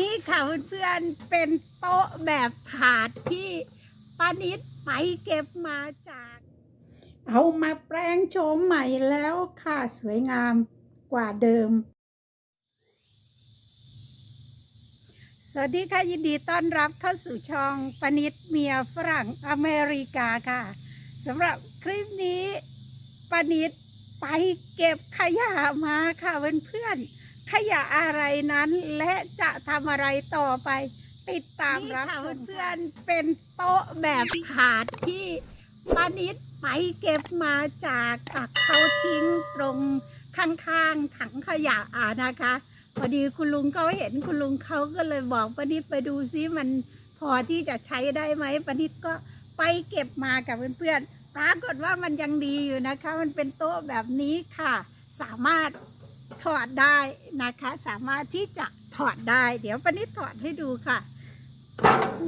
นี่ค่ะเพื่อนๆเป็นโต๊ะแบบถาดที่ป้านิดไปเก็บมาจาก เอามาแปลงโฉมใหม่แล้วค่ะสวยงามกว่าเดิม สวัสดีค่ะ ยินดีต้อนรับเข้าสู่ช่องปนิดเมียฝรั่งอเมริกาค่ะสำหรับคลิปนี้ปนิดไปเก็บขยะมาค่ะเพื่อนๆ ขยะอะไรนั้นและจะทำอะไรต่อไป ติดตามรับเพื่อนเป็นโต๊ะแบบถาดที่ปานิดไปเก็บมาจากตักเขาทิ้งตรงข้างๆถังขยะอ่านะคะ พอดีคุณลุงเขาเห็นคุณลุงเขาก็เลยบอกปานิดไปดูซิมันพอที่จะใช้ได้ไหมปานิดก็ไปเก็บมากับเพื่อนๆปรากฏว่ามันยังดีอยู่นะคะ มันเป็นโต๊ะแบบนี้ค่ะ สามารถ ถอดได้นะคะ สามารถที่จะถอดได้ เดี๋ยวปนิดถอดให้ดูค่ะ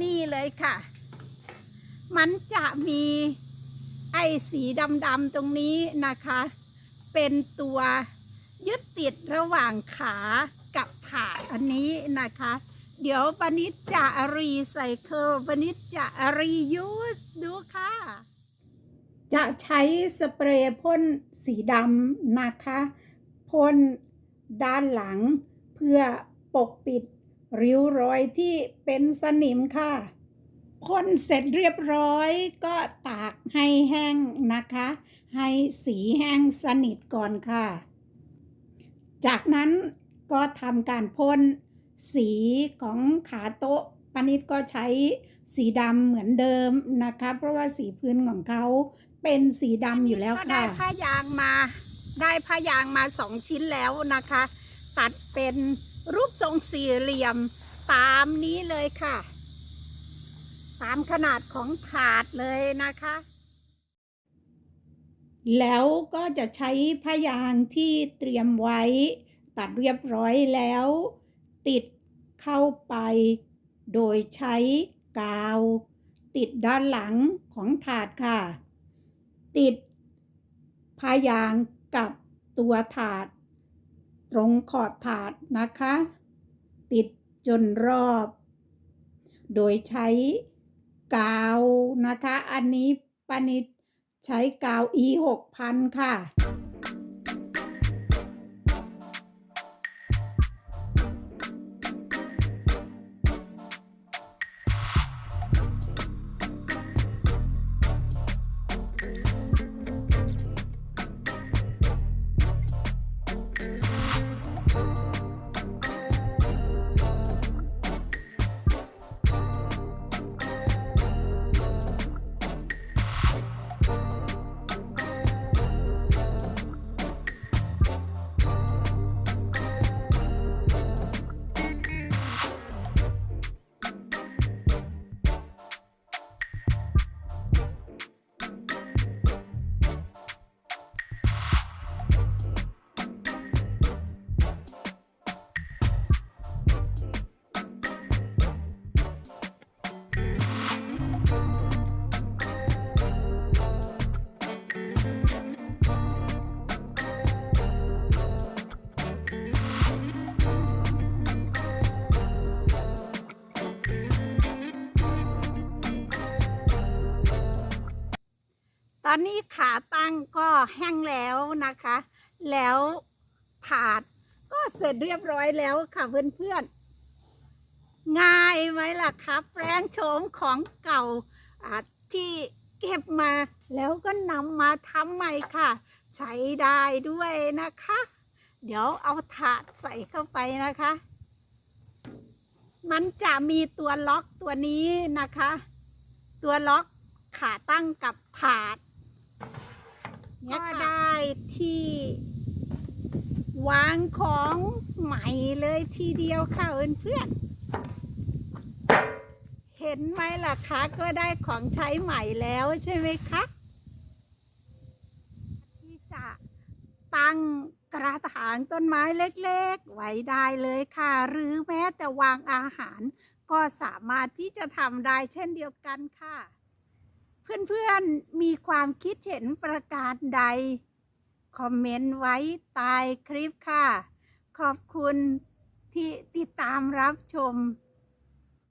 นี่เลยค่ะ มันจะมีไอ้สีดำๆตรงนี้นะคะ เป็นตัวยึดติดระหว่างขากับถาดอันนี้นะคะ เดี๋ยวปนิดจะรีไซเคิลปนิดจะรียูสดูค่ะ จะใช้สเปรย์พ่นสีดำนะคะพ่น ด้านหลัง เพื่อปกปิด ริ้วรอยที่เป็นสนิมค่ะพ่นเสร็จเรียบร้อยก็ตากให้แห้งนะคะ ให้สีแห้งสนิทก่อนค่ะ จากนั้นก็ทำการพ่นสีของขาโต๊ะปานิดก็ใช้สีดำเหมือนเดิมนะคะ เพราะว่าสีพื้นของเขาเป็นสีดำอยู่แล้วค่ะ ก็ได้ผ้ายางมา ได้ผ้ายางมาสองชิ้นแล้วนะคะ ตัดเป็นรูปทรงสี่เหลี่ยมตามนี้เลยค่ะ ตามขนาดของถาดเลยนะคะ แล้วก็จะใช้ผ้ายางที่เตรียมไว้ ตัดเรียบร้อยแล้ว ติดเข้าไป โดยใช้กาว ติดด้านหลังของถาดค่ะ ติดผ้ายาง กับตัวถาด ตรงขอบถาดนะคะ ติดจนรอบ โดยใช้กาวนะคะ อันนี้ปนิดใช้กาว e 6 0 0 0ค่ะ ตอนนี้ขาตั้งก็แห้งแล้วนะคะ แล้วถาดก็เสร็จเรียบร้อยแล้วค่ะเพื่อนๆ ง่ายไหมล่ะครับแปลงโฉมของเก่าอ่าที่เก็บมาแล้วก็นำมาทำใหม่ค่ะ ใช้ได้ด้วยนะคะ เดี๋ยวเอาถาดใส่เข้าไปนะคะ มันจะมีตัวล็อกตัวนี้นะคะ ตัวล็อกขาตั้งกับถาด ก็ได้ที่วางของใหม่เลยทีเดียวค่ะเพื่อนเห็นไหมล่ะคะก็ได้ของใช้ใหม่แล้วใช่ไหมคะที่จะตั้งกระถางต้นไม้เล็กๆ ไว้ได้เลยค่ะ หรือแม้แต่วางอาหารก็สามารถที่จะทำได้เช่นเดียวกันค่ะ เพื่อนๆมีความคิดเห็นประการใด คอมเมนต์ไว้ใต้คลิปค่ะ ขอบคุณที่ติดตามรับชม